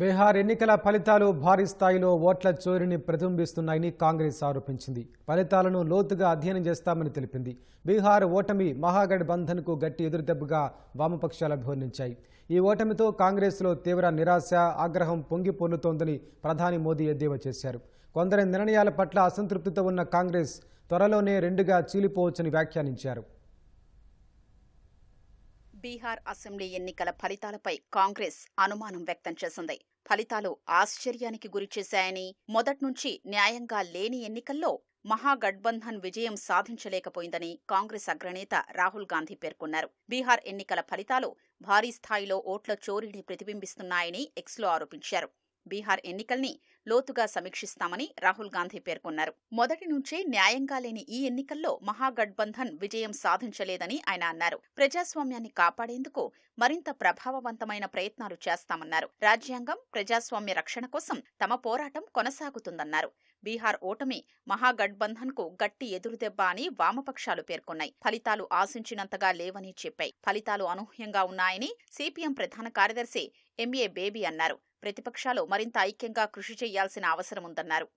బీహార్ ఎన్నికల ఫలితాలు భారీ స్థాయిలో ఓట్ల చోరీని ప్రతిబింబిస్తున్నాయని కాంగ్రెస్ ఆరోపించింది. ఫలితాలను లోతుగా అధ్యయనం చేస్తామని తెలిపింది. బీహార్ ఓటమి మహాగఢ్ బంధన్కు గట్టి ఎదురుదెబ్బగా వామపక్షాలు అభివర్ణించాయి. ఈ ఓటమితో కాంగ్రెస్లో తీవ్ర నిరాశ ఆగ్రహం పొంగి పొర్లుతోందని ప్రధాని మోదీ ఎద్దేవా చేశారు. కొందరి నిర్ణయాల పట్ల అసంతృప్తితో ఉన్న కాంగ్రెస్ త్వరలోనే రెండుగా చీలిపోవచ్చని వ్యాఖ్యానించారు. బీహార్ అసెంబ్లీ ఎన్నికల ఫలితాలపై కాంగ్రెస్ అనుమానం వ్యక్తం చేసింది. ఫలితాలు ఆశ్చర్యానికి గురిచేశాయని మొదట్నుంచి న్యాయంగా లేని ఎన్నికల్లో మహాగఠబంధన్ విజయం సాధించలేకపోయిందని కాంగ్రెస్ అగ్రనేత రాహుల్ గాంధీ పేర్కొన్నారు. బీహార్ ఎన్నికల ఫలితాలు భారీ స్థాయిలో ఓట్ల చోరీని ప్రతిబింబిస్తున్నాయని ఎక్స్లో ఆరోపించారు. బీహార్ ఎన్నికల్ని లోతుగా సమీక్షిస్తామని రాహుల్ గాంధీ పేర్కొన్నారు. మొదటి నుంచే న్యాయంగా లేని ఈ ఎన్నికల్లో మహాగఠబంధన్ విజయం సాధించలేదని ఆయన అన్నారు. ప్రజాస్వామ్యాన్ని కాపాడేందుకు మరింత ప్రభావవంతమైన ప్రయత్నాలు చేస్తామన్నారు. రాజ్యాంగం ప్రజాస్వామ్య రక్షణ కోసం తమ పోరాటం కొనసాగుతుందన్నారు. బీహార్ ఓటమి మహాగఠబంధన్కు గట్టి ఎదురుదెబ్బ అని వామపక్షాలు పేర్కొన్నాయి. ఫలితాలు ఆశించినంతగా లేవని చెప్పాయి. ఫలితాలు అనూహ్యంగా ఉన్నాయని సిపిఎం ప్రధాన కార్యదర్శి ఎంఏ బేబీ అన్నారు. ప్రతిపక్షాలు మరింత ఐక్యంగా కృషి చేయాల్సిన అవసరం ఉందన్నారు.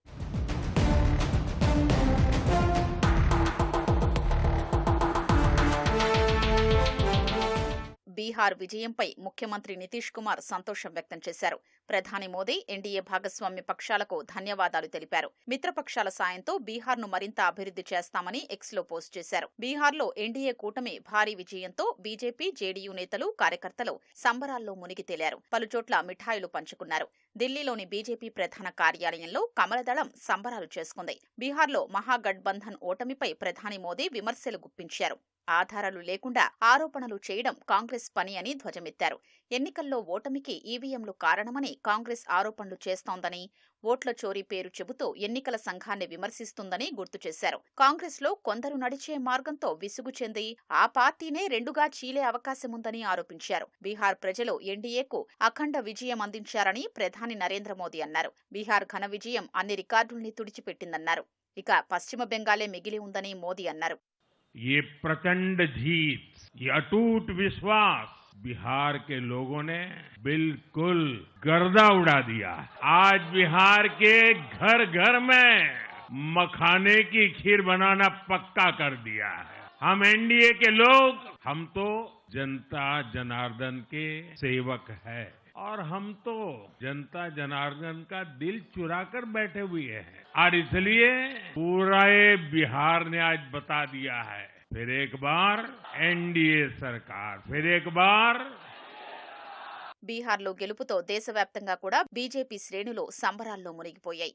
బీహార్ విజయంపై ముఖ్యమంత్రి నితీష్ కుమార్ సంతోషం వ్యక్తం చేశారు. ప్రధాని మోదీ ఎన్డీఏ భాగస్వామ్య పక్షాలకు ధన్యవాదాలు తెలిపారు. మిత్రపక్షాల సాయంతో బీహార్ను మరింత అభివృద్ధి చేస్తామని ఎక్స్లో పోస్ట్ చేశారు. బీహార్లో ఎన్డీఏ కూటమి భారీ విజయంతో బీజేపీ జేడీయూ నేతలు కార్యకర్తలు సంబరాల్లో మునిగి తేలారు. పలుచోట్ల మిఠాయిలు పంచుకున్నారు. ఢిల్లీలోని బీజేపీ ప్రధాన కార్యాలయంలో కమలదళం సంబరాలు చేసుకుంది. బీహార్లో మహాగఠబంధన్ ఓటమిపై ప్రధాని మోదీ విమర్శలు గుప్పించారు. ఆధారాలు లేకుండా ఆరోపణలు చేయడం కాంగ్రెస్ పని అని ధ్వజమెత్తారు. ఎన్నికల్లో ఓటమికి ఈవీఎంలు కారణమని కాంగ్రెస్ ఆరోపణలు చేస్తోందని ఓట్ల చోరీ పేరు చెబుతూ ఎన్నికల సంఘాన్ని విమర్శిస్తుందని గుర్తు చేశారు కాంగ్రెస్లో కొందరు నడిచే మార్గంతో విసుగు చెంది ఆ పార్టీనే రెండుగా చీలే అవకాశముందని ఆరోపించారు బీహార్ ప్రజలు ఎన్డీఏకు అఖండ విజయం అందించారని ప్రధాని నరేంద్ర మోదీ అన్నారు బీహార్ ఘన విజయం అన్ని రికార్డుల్ని తుడిచిపెట్టిందన్నారు ఇక పశ్చిమ బెంగాలే మిగిలి ఉందని మోదీ అన్నారు ये प्रचंड जीत ये अटूट विश्वास बिहार के लोगों ने बिल्कुल गर्दा उड़ा दिया। आज बिहार के घर घर में मखाने की खीर बनाना पक्का कर दिया है। हम एनडीए के लोग, हम तो जनता जनार्दन के सेवक है और हम तो जनता जनार्दन का दिल चुरा कर बैठे हुए हैं। और इसलिए पूरा बिहार ने आज बता दिया है फिर एक बार एनडीए सरकार फिर एक बार బీహార్లో గెలుపుతో దేశవ్యాప్తంగా కూడా బీజేపీ శ్రేణులు సంబరాల్లో మునిగిపోయాయి